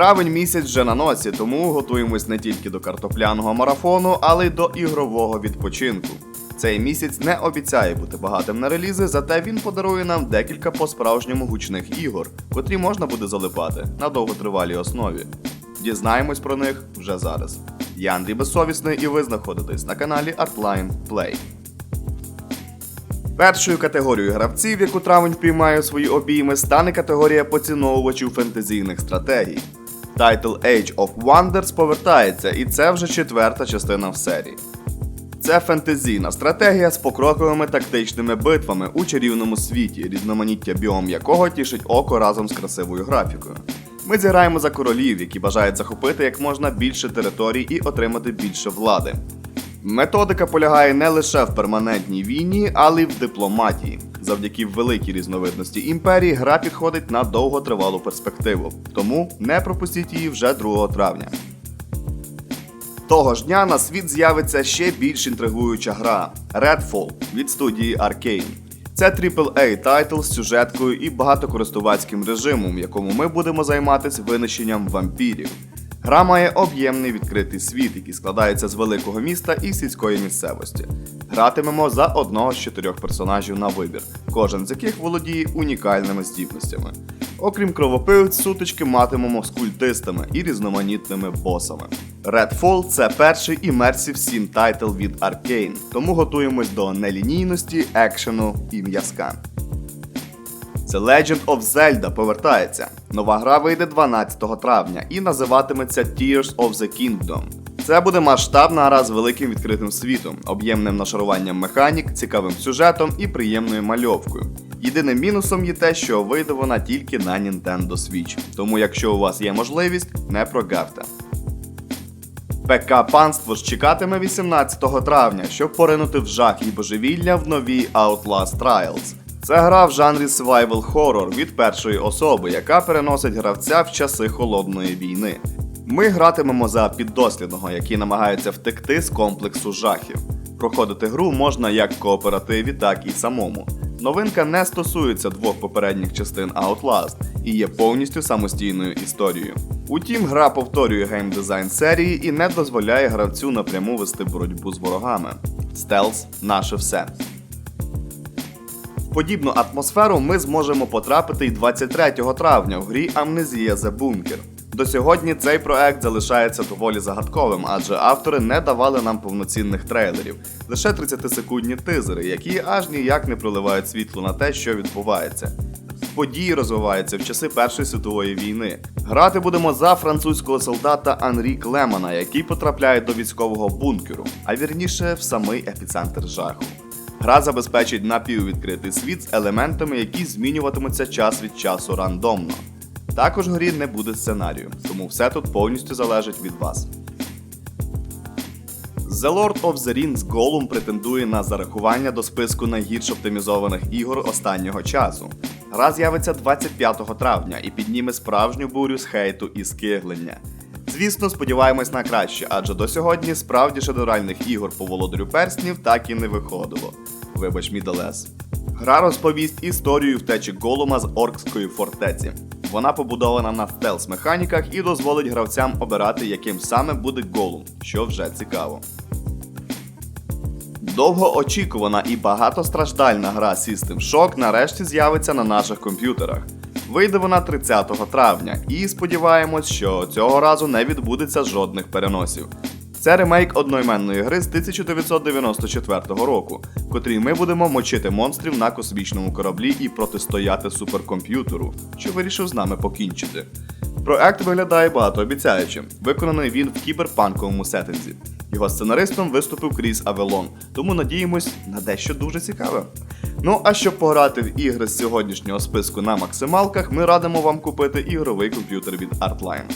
Травень місяць вже на носі, тому готуємось не тільки до картопляного марафону, але й до ігрового відпочинку. Цей місяць не обіцяє бути багатим на релізи, зате він подарує нам декілька по-справжньому гучних ігор, котрі можна буде залипати на довготривалій основі. Дізнаємось про них вже зараз. Я Андрій Безсовісний і ви знаходитесь на каналі Artline Play. Першою категорією гравців, яку травень впіймає у свої обійми, стане категорія поціновувачів фентезійних стратегій. Тайтл Age of Wonders повертається, і це вже четверта частина в серії. Це фентезійна стратегія з покроковими тактичними битвами у чарівному світі, різноманіття біом якого тішить око разом з красивою графікою. Ми зіграємо за королів, які бажають захопити як можна більше територій і отримати більше влади. Методика полягає не лише в перманентній війні, але й в дипломатії. Завдяки великій різновидності імперії гра підходить на довготривалу перспективу, тому не пропустіть її вже 2 травня. Того ж дня на світ з'явиться ще більш інтригуюча гра Redfall від студії Arkane. Це AAA тайтл з сюжеткою і багатокористувацьким режимом, в якому ми будемо займатися винищенням вампірів. Гра має об'ємний відкритий світ, який складається з великого міста і сільської місцевості. Гратимемо за одного з чотирьох персонажів на вибір, кожен з яких володіє унікальними здібностями. Окрім кровопивць, сутички матимемо з культистами і різноманітними босами. Redfall – це перший імерсів сім тайтл від Arkane, тому готуємось до нелінійності, екшену і м'язка. The Legend of Zelda повертається. Нова гра вийде 12 травня і називатиметься Tears of the Kingdom. Це буде масштабна гра з великим відкритим світом, об'ємним нашаруванням механік, цікавим сюжетом і приємною мальовкою. Єдиним мінусом є те, що вийде вона тільки на Nintendo Switch, тому якщо у вас є можливість, не прогавте. ПК панство ж чекатиме 18 травня, щоб поринути в жах і божевілля в новій Outlast Trials. Це гра в жанрі survival horror від першої особи, яка переносить гравця в часи холодної війни. Ми гратимемо за піддослідного, який намагається втекти з комплексу жахів. Проходити гру можна як в кооперативі, так і самому. Новинка не стосується двох попередніх частин Outlast і є повністю самостійною історією. Утім, гра повторює геймдизайн серії і не дозволяє гравцю напряму вести боротьбу з ворогами. Стелс наше все. Подібну атмосферу ми зможемо потрапити й 23 травня в грі Амнезія The Bunker. До сьогодні цей проект залишається доволі загадковим, адже автори не давали нам повноцінних трейлерів, лише 30-секундні тизери, які аж ніяк не проливають світло на те, що відбувається. Події розвиваються в часи Першої світової війни. Грати будемо за французького солдата Анрі Клемана, який потрапляє до військового бункеру, а вірніше в самий епіцентр жаху. Гра забезпечить напіввідкритий світ з елементами, які змінюватимуться час від часу рандомно. Також в грі не буде сценарію, тому все тут повністю залежить від вас. The Lord of the Rings Gollum претендує на зарахування до списку найгірш оптимізованих ігор останнього часу. Гра з'явиться 25 травня і підніме справжню бурю з хейту і скиглення. Звісно, сподіваємось на краще, адже до сьогодні справді шедевральних ігор по володарю перснів так і не виходило. Вибач, мій Делес. Гра розповість історію втечі Голума з Оркської фортеці. Вона побудована на стелс-механіках і дозволить гравцям обирати, яким саме буде Голум, що вже цікаво. Довгоочікувана і багатостраждальна гра System Shock нарешті з'явиться на наших комп'ютерах. Вийде вона 30 травня, і сподіваємось, що цього разу не відбудеться жодних переносів. Це ремейк одноіменної гри з 1994 року, в котрій ми будемо мочити монстрів на космічному кораблі і протистояти суперкомп'ютеру, що вирішив з нами покінчити. Проект виглядає багатообіцяючим. Виконаний він в кіберпанковому сеттинзі. Його сценаристом виступив Кріс Авелон, тому надіємось на дещо дуже цікаве. Ну а щоб пограти в ігри з сьогоднішнього списку на максималках, ми радимо вам купити ігровий комп'ютер від Artline.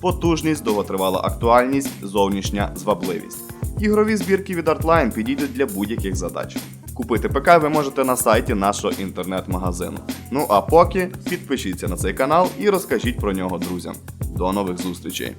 Потужність, довготривала актуальність, зовнішня звабливість. Ігрові збірки від Artline підійдуть для будь-яких задач. Купити ПК ви можете на сайті нашого інтернет-магазину. Ну а поки підпишіться на цей канал і розкажіть про нього друзям. До нових зустрічей!